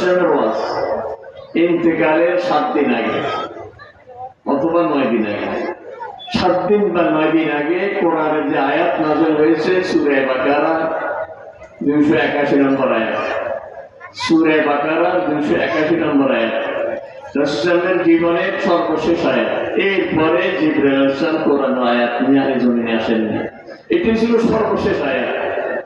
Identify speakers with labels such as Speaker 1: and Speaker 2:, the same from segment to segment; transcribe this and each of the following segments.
Speaker 1: সাহেবের ওয়াজ ইন্তেকালের সাত দিন আগে অথবা নয় দিন আগে। সাত দিন বা নয় দিন আগে কোরআনের যে আয়াত নাজল হয়েছে, সুরে বাকারা দুইশো একাশি নম্বর আয়াত। সুরে বাকারা দুইশো একাশি নম্বর আয়াত। রসুলের সর্বশেষ আয়াত। এরপরে ইসলাম কোরআন আয়াত নিয়ে জমিনে এটি ছিল সর্বশেষ আয়াত।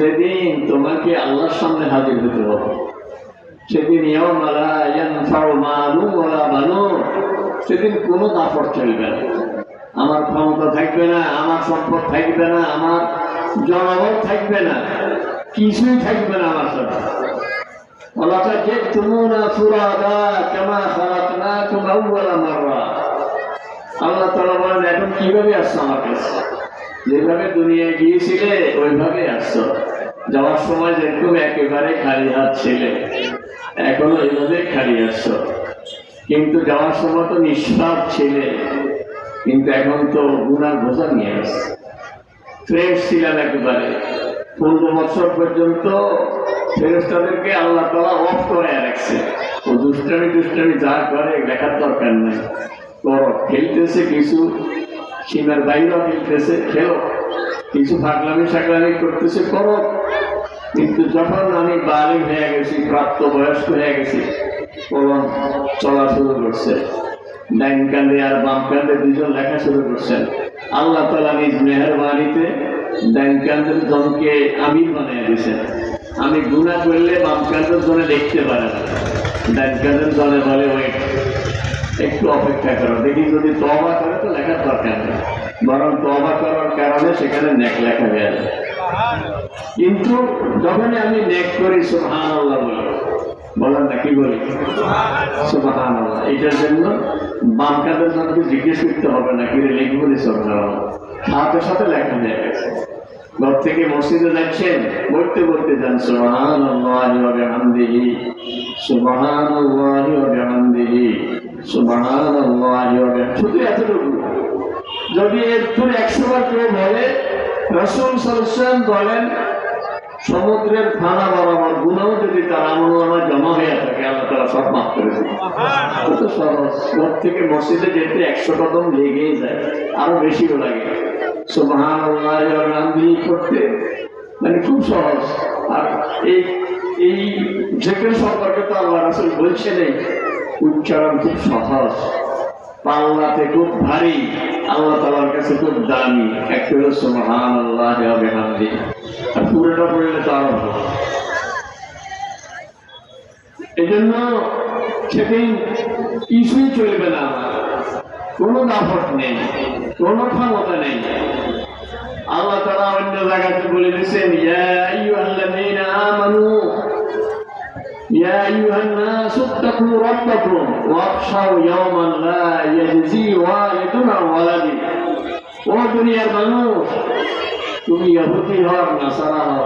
Speaker 1: যেদিন তোমাকে আল্লাহর সামনে হাজির হতে হবে, সেদিন সেদিন কোনো দাপট চলবে না। আমার ক্ষমতা থাকবে না, আমার সম্পদ থাকবে না, আমার জনবল থাকবে না, কিছুই থাকবে না আমার সাথে বলাটা যে তুমুনা সুরাদা কেমা খারাপ না তোমার আল্লাহ তালা বলেন, এখন কীভাবে আসছো আমার কাছে? যেভাবে দুনিয়ায় গিয়েছিলে, ওইভাবে আসছো। যাওয়ার সময় যেরকম একেবারে খালি হাত ছিলে, এখনও এইভাবে খালি আসছো কিন্তু যাওয়ার সময় তো নিষ্পাপ ছিলে, কিন্তু এখন তো গুণার বোঝা নিয়ে আসছে। ফ্রেশ ছিলাম একেবারে। পনেরো বছর পর্যন্ত ফেরেস্তাদেরকে আল্লাহ তালা অফ করে রাখছে। ও দুষ্টামি দুষ্টামি যা করে, দেখার দরকার নেই। করো, খেলতেছে কিছু সীমার বাইরেও খেলতেছে, খেলো। কিছু ফাগলামি সাগলামি করতেছে, করো। কিন্তু যখন আমি বালিক হয়ে গেছি, প্রাপ্ত বয়স্ক হয়ে গেছি কলম চলা শুরু করছে। ডাইন কান্দে আর বাম কান্দে দুজন লেখা শুরু করছেন আল্লাহ তালা নিজ মেহরবানিতে ডাইন কান্দের জনকে আমির বানিয়ে দিয়েছেন আমি গুণা করলে বাম কান্দের জনে দেখতে পারে না। ডাইন কান্দের জনে বলে, ওই একটু অপেক্ষা করো। দেখি যদি তবা করে তো লেখার দরকার নেই। বরং তবা করার কারণে সেখানে নেক লেখা হয়ে যায় কিন্তু যখনই আমি নেক করি সুহান আল্লাহ বলি। বলেন না, কি বলি? সুবাহান আল্লাহ এটার জন্য বাম কাদের জনকে জিজ্ঞেস করতে হবে না, কি লিখব নি সুবহান সাথে সাথে লেখা হয়ে গেছে। ঘর থেকে মসজিদে যাচ্ছেন বলতে বলতে যান সুবহান আল্লাহ বিহামদিহি সুবহান আল্লাহ বিহামদিহি। শুধু এতটুকু। যদি এরপরে একশো বার কেউ বলে রসুল সরসান বলেন সমুদ্রের ফানা বরাবর গুণাও যদি তার আমলনামা জমা হয়ে থাকে আল্লাহ তারা সব মাফ করে কত সহজ ঘর থেকে মসজিদে যেতে একশো কদম লেগেই যায় আরও বেশিও লাগে। আল্লাহ নাম দিয়ে করতে মানে খুব সহজ। আর এই এই যেখানে সম্পর্কে তো আল্লাহ রাসুল বলছেন উচ্চারণ খুব সহজ। পাল্লাতে খুব ভারী, আল্লাহ তালার কাছে খুব দামি। একটা হলো সুবহান আল্লাহ বেহামদি আর পুরোটা পড়লে তো আরও ভালো। এই জন্য সেদিন কিছুই চলবে না। কোনো দাপট নেই, কোনো ক্ষমতা নেই। আল্লাহ তালা অন্য জায়গাতে বলে দিয়েছেন, ইয়া আইয়ুহাল্লাযীনা আমানু يا أيها الناس اتقوا ربكم واخشوا يوما لا يجزي والد عن ولده ও দুনিয়ার মানুষ তুমি ইহুদি হও নাসারা হও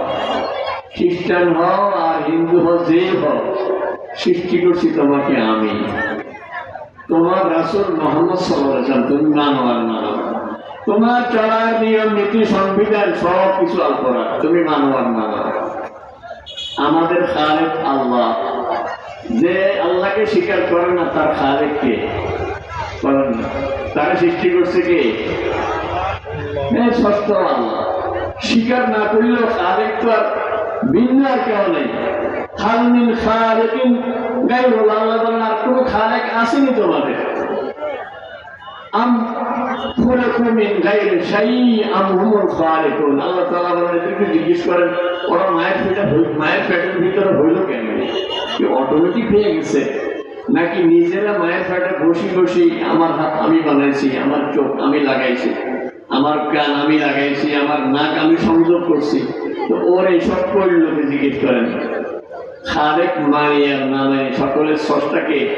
Speaker 1: খ্রিস্টান হও আর হিন্দু হও যে হও সৃষ্টি করছি তোমাকে আমি তোমার রাসুল মোহাম্মদ সাল্লাম তুমি মানো আর মানো তোমার চলার নিয়ম নীতি সংবিধান সব কিছু আলপরা তুমি মানো আর মানো আমাদের খালেক আল্লাহ। যে আল্লাহকে স্বীকার করে না, তার খালেক কে? করেন না। তাকে সৃষ্টি করছে কে? ষষ্ঠ আল্লাহ। স্বীকার না করলেও খালেক তো আর ভিন্ন আর কেউ নেই। খালমিন খালেকিন গাই হল আল্লাহ আর কোনো খালেক আসেনি তোমাদের। আম নাকি নিজেরা মায়ের আমার হাত আমি বানাইছি, আমার চোখ আমি লাগাইছি, আমার কান আমি লাগাইছি, আমার নাক আমি সংযোগ করছি। তো ওর এইসব করলোকে জিজ্ঞেস করেন। খালেক মারিয়ার নামে সকলের স্রষ্টাকে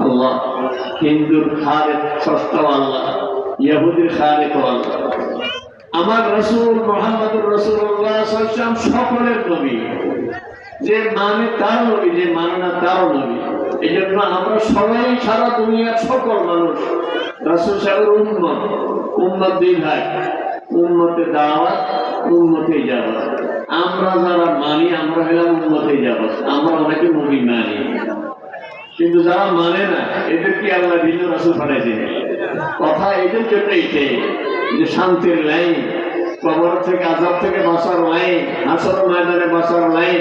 Speaker 1: আল্লাহ। হিন্দুর খালেক ষষ্ঠও আল্লাহ। ইয়াহুদির খালেক আল্লাহ আমার রসুল মোহাম্মদুর রসুল্লাহ সাল্লাম সকলের নবী। যে মানে তার নবী, যে মানে না তারও নবী। এই জন্য আমরা সবাই সারা দুনিয়ার সকল মানুষ রসুল সাহেবের উন্মত উন্মত দুই ভাই। উন্মতে দাওয়াত উন্মতে যাওয়া আমরা যারা মানি, আমরা হলাম উন্মতে যাওয়া আমরা অনেকে নবী মানি। কিন্তু যারা মানে না, এদের কি আল্লাহ ভিন্ন রাসুল পাঠাইছে? কথা এদের জন্য এইটাই যে শান্তির লাইন, কবর থেকে আজাব থেকে বাঁচার লাইন, হাসর ময়দানে বাঁচার লাইন,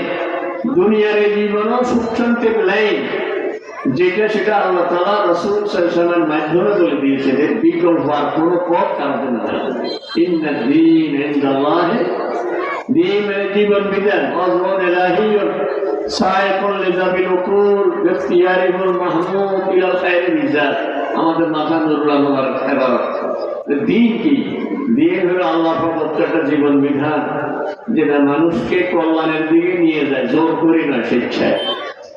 Speaker 1: দুনিয়ার এই জীবনও সুখ শান্তির লাইন। যেটা সেটা আল্লাহ তালা রসুল সাল্লামের মাধ্যমে বলে দিয়েছেন এর বিকল্প হওয়ার কোনো পথ কারণ না ইন্না দিন ইন্দাল্লাহে, দিন মানে জীবন বিধান অজমন এলাহিয়ন আমাদের মাথা দিন কি? দিন হলো আল্লাহ একটা জীবন বিধান, যেটা মানুষকে কল্যাণের দিকে নিয়ে যায়, জোর করি না স্বেচ্ছায়।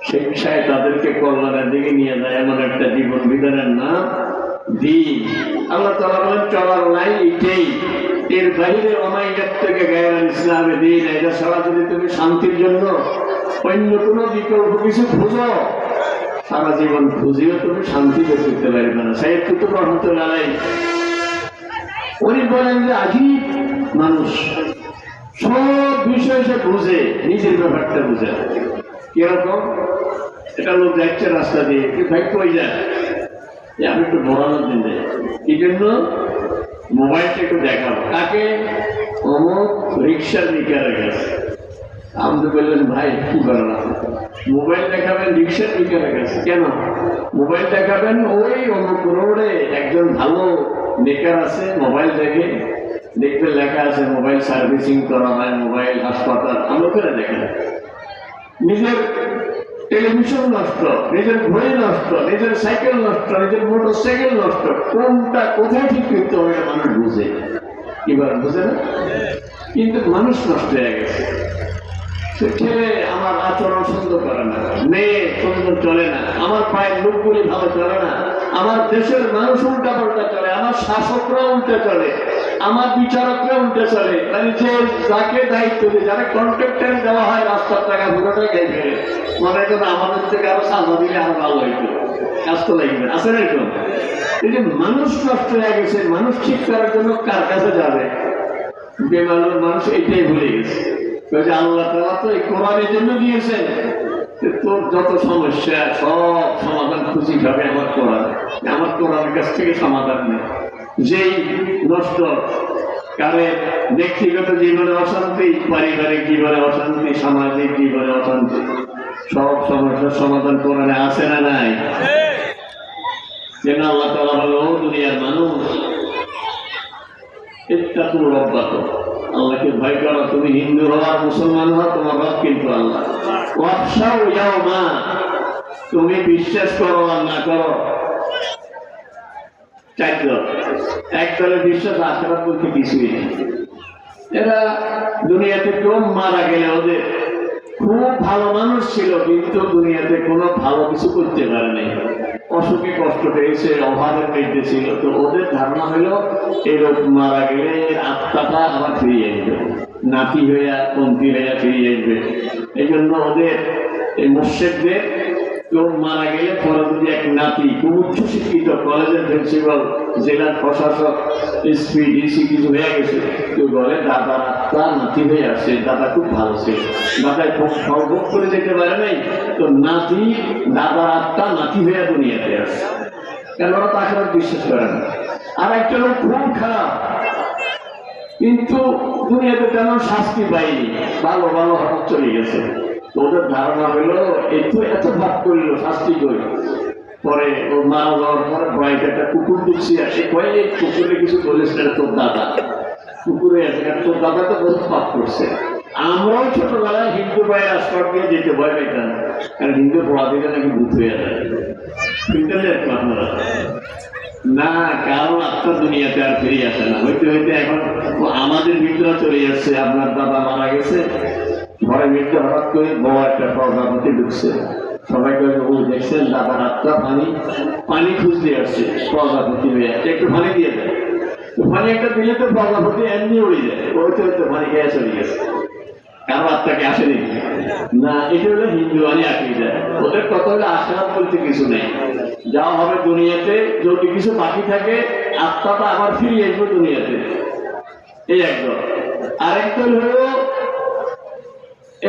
Speaker 1: স্বেচ্ছায় তাদেরকে কল্যাণের দিকে নিয়ে যায়, এমন একটা জীবন বিধানের নাম দিন। আল্লাহ তালা বলেন, চলার নাই এটাই এর বাইরে অনাইয়ার থেকে গায়ের ইসলামে দিন। এটা ছাড়া যদি তুমি শান্তির জন্য অন্য কোনো বিকল্প কিছু খুঁজো সারা জীবন খুঁজেও তুমি, শান্তি বের করতে পারবে না। সাহেব কুতুব রহমতুল্লাহ উনি বলেন যে, আজীব মানুষ। সব বিষয় সে বুঝে, নিজের ব্যাপারটা বুঝে। কীরকম? এটা লোক যাচ্ছে রাস্তা দিয়ে কি ভাই কই যায়। যে আমি একটু বড়ানোর দিন যাই এই জন্য? মোবাইলটা একটু দেখাবো। কাকে? অমুক রিক্সার বিকারে গেছে আপনি বললেন, ভাই কি করেন? মোবাইল দেখাবেন, রিক্সার বিকারে গেছে। কেন? মোবাইল দেখাবেন, ওই অমুক একজন ভালো বেকার আছে, মোবাইল দেখে। দেখবে লেখা আছে, মোবাইল সার্ভিসিং করা হয়, মোবাইল হাসপাতাল। আমরা করে দেখেন। নিজের টেলিভিশন নষ্ট, নিজের ঘড়ি নষ্ট, নিজের সাইকেল নষ্ট, নিজের মোটর সাইকেল নষ্ট। কোনটা কোথায় ঠিক করতে হবে মানুষ বুঝে। এবার বুঝে না? কিন্তু মানুষ নষ্ট হয়ে গেছে। ছেলে আমার আচরণ সুন্দর করে না। মেয়ে সুন্দর চলে না। আমার পায়ের লোকগুলি ভালো চলে না। আমার দেশের মানুষ উল্টা পাল্টা চলে। আমার শাসকরা উল্টে চলে। আমার বিচারকরা উল্টে চলে। মানে যে যাকে দায়িত্ব দিয়ে যারা কন্ট্রাক্টার দেওয়া হয়, রাস্তার টাকা পুরোটাই গাই ফেলে। মনে করেন আমাদের থেকে আরও সাজা দিলে আরও ভালো হইতো। কাজ তো লাগবে আছে না এরকম? এই যে মানুষ নষ্ট হয়ে গেছে, মানুষ ঠিক করার জন্য কার কাছে যাবে? বেমানুর মানুষ এটাই ভুলে গেছে। সমাধান খুশি কাছ থেকে সমাধান নেই ব্যক্তিগত জীবনে অশান্তি, পারিবারিক জীবনে অশান্তি, সামাজিক জীবনে অশান্তি, সব সমস্যার সমাধান কোরআনে আছে না নাই? যেন আল্লাহ তালা ও দুনিয়ার মানুষ, ইত্তাকু রব্বাকুম। আল্লাহকে ভয় করো, তুমি হিন্দু হওয়া মুসলমান হওয়া তোমার রব কিন্তু আল্লাহ। যাও ইয়াওমা তুমি বিশ্বাস করো আর না করো। চার বিশ্বাস আখেরাত বলতে কিছুই নেই। এরা দুনিয়াতে কেউ মারা গেলে ওদের খুব ভালো মানুষ ছিল, কিন্তু দুনিয়াতে কোনো ভালো কিছু করতে পারে নাই। অসুখে কষ্ট পেয়েছে, অভাবের মধ্যে ছিল। তো ওদের ধারণা হলো, এই মারা গেলে আত্মাটা আবার ফিরিয়ে আসবে নাতি হইয়া কমতি হইয়া ফিরিয়ে আসবে এই জন্য ওদের, এই মুর্শেকদের কেউ মারা গেলে পরে যদি এক নাতি খুব উচ্চ শিক্ষিত কলেজের প্রিন্সিপাল, জেলার প্রশাসক, এসপি, ডিসি কিছু হয়ে গেছে, কেউ বলে, দাদা, তার নাতি হয়ে আসছে দাদা খুব ভালো ছিল। দাদা খুব সর্বোপ করে যেতে পারে নাই, তো নাতি দাদার আত্মা নাতি হয়ে দুনিয়াতে আসছে কেন ওরা তাকে বিশ্বাস করে না? আর একটা লোক খুব খারাপ, কিন্তু দুনিয়াতে তেমন শাস্তি পাইনি ভালো ভালো হঠাৎ চলে গেছে। ওদের ধারণা হইল এত এত ভাব করল, শাস্তি করি। পরে ও মারা যাওয়ার পরে বাড়িতে একটা কুকুর দেখছি আসে কয়ে, এই কুকুরে কিছু বলেছে তোর দাদা। কুকুরে আছে তোর দাদা তো বহুত পাপ করছে। আমরাও ছোটবেলায় হিন্দু ভাইয়ের আশপাশ দিয়ে যেতে ভয় পেতাম কারণ হিন্দু পড়া দিলে নাকি ভূত হয়ে যায়। বুঝতে আপনারা না, কারণ আপনার দুনিয়াতে আর ফিরে আসে না। হইতে হইতে এখন আমাদের ভিতরে চলে যাচ্ছে, আপনার দাদা মারা গেছে ঘরে মৃত্যু হঠাৎ করে বড় একটা প্রজাপতি ঢুকছে। সবাই কয়ে ও, দেখছেন দাদা রাতটা পানি পানি খুঁজতে আসছে, প্রজাপতি একটু পানি দিয়ে দেয় পানি একটা দিলে তো প্রজাপতি এমনি উড়ে যায়। ওই তো ওই তো পানি খেয়ে চলে গেছে। কারও আত্মাকে আসেনি। না, এটা হলো হিন্দু আনি আকিদা। ওদের কথা হলো আশীর্বাদ বলতে কিছু নেই। যা হবে দুনিয়াতে, যদি কিছু বাকি থাকে, আত্মাটা আবার ফিরে আসবে দুনিয়াতে। এই একদম আরেকদল হলো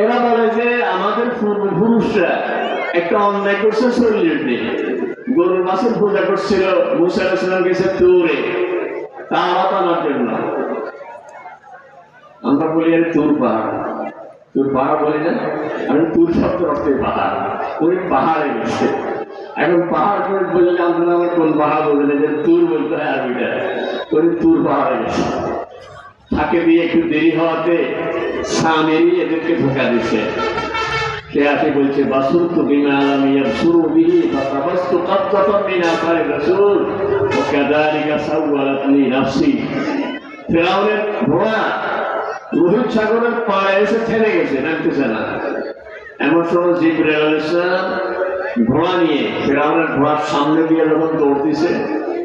Speaker 1: এরা বলে যে আমাদের পূর্বপুরুষরা একটা অন্যায় করছে চল্লিশ দিন গরুর মাছের পূজা করছিল মুসার ইসলাম গেছে তুরে। তা আওয়াত জন্য আমরা বলি, আরে তুর পাহাড়। তুর পাহাড় বলি না আমি তুর শব্দ অর্থে পাহাড়। ওই পাহাড়ে গেছে এখন পাহাড় করে বললে আপনারা আমার কোন পাহাড় বললেন যে তুর বলতে হয় আরবিটা। ওই তুর পাহাড়ে গেছে থাকে দিয়ে একটু দেরি হওয়াতে স্বামীরই এদেরকে ধোকা দিচ্ছে সে বলছে বাসুর তো বিমা আলামিয়ার শুরু বিহি ফাতাবাস্তু নাফসি। ফেরাউনের ঘোড়া রোহিত সাগরের এসে গেছে না। এমন সময় ঘোড়া নিয়ে ফেরাউনের ঘোড়ার সামনে দিয়ে যখন দৌড়তেছে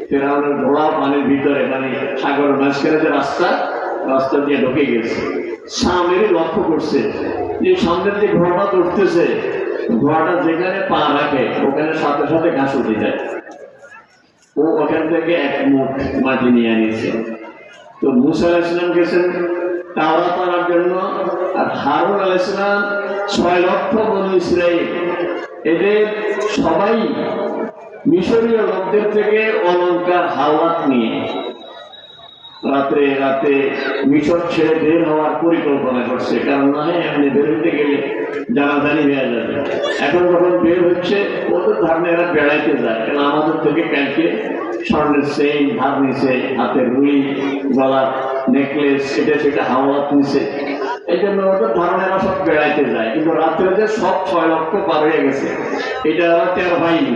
Speaker 1: ফেরাউনের ঘোড়া পানির ভিতরে মানে সাগরের মাঝখানে যে রাস্তা রাস্তা দিয়ে ঢুকে গেছে। সামনে লক্ষ্য করছে। যে সামনের যে ঘোড়াটা দৌড়তেছে ঘোড়াটা যেখানে পা রাখে, ওখানে সাথে সাথে ঘাস উঠে যায়। ও ওখান থেকে এক মুঠ মাটি নিয়ে আনিয়েছে। তো মুসা আলাইসলাম গেছেন তাওরা পাওয়ার জন্য, আর হারুন আলাইসলাম ছয় লক্ষ বনু ইসরায়েল এদের সবাই মিশরীয় লোকদের থেকে অলঙ্কার হাওয়াত নিয়ে। রাত্রে রাতে মিশর ছেড়ে বের হওয়ার পরিকল্পনা করছে। কারণ না হয় এমনি বের হইতে গেলে জানাজানি হয়ে যাবে। এখন যখন বের হচ্ছে ওদের ধারণা এরা বেড়াইতে যায়। কারণ আমাদের থেকে কালকে স্বর্ণের সেইন ধার নিছে হাতের রুই, গলার নেকলেস, এটা সেটা হাওয়াত নিছে। এই জন্য ওদের ধারণা এরা সব বেড়াইতে যায়। কিন্তু রাত্রে যে সব ছয় লক্ষ পার হয়ে গেছে, এটা ওরা টের পাইনি।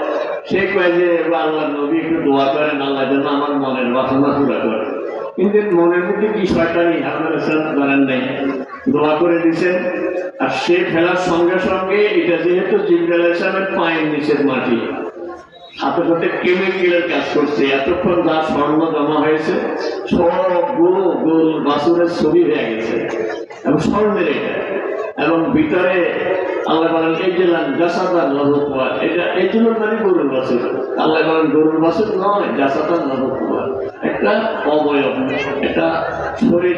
Speaker 1: সে কয় যে আল্লাহ নবী একটু দোয়া করেন, আল্লাহ যেন আমার মনের বাসনা পুরা করে। কিন্তু মনের মধ্যে কি শয়তানি? আপনার জানেন নাই। দোয়া করে দিছেন। আর সে ফেলার সঙ্গে সঙ্গে এটা যেহেতু জিব্রাইল ইসলামের পায়ের নিচের মাটি সাথে সাথে কেমিক্যালের কাজ করছে, এতক্ষণ যা স্বর্ণ জমা হয়েছে, সব গরু গরু বাসুরের ছবি হয়ে গেছে। এবং স্বর্ণের এটা। এবং ভিতরে আল্লাহ বলেন, এই যে নবকুয়ার এটা এই গরুর আল্লাহ বলেন, গরুর নয় নবকুয়ার একটা অবয়ব, একটা শরীর,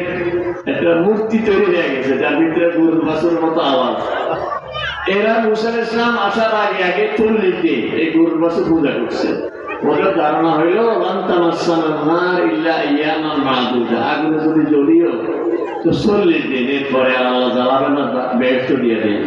Speaker 1: একটা মূর্তি তৈরি হয়ে গেছে, যার ভিতরে গরুর মতো আওয়াজ। এরা মুসাল ইসলাম আসার আগে আগে চল্লিশ এই গরুর বাসে পূজা করছে। ওদের ধারণা হইল আগুনে যদি জ্বলিও তো চল্লিশ দিন এরপরে আল্লাহ জ্বালাবে না দিয়ে দিই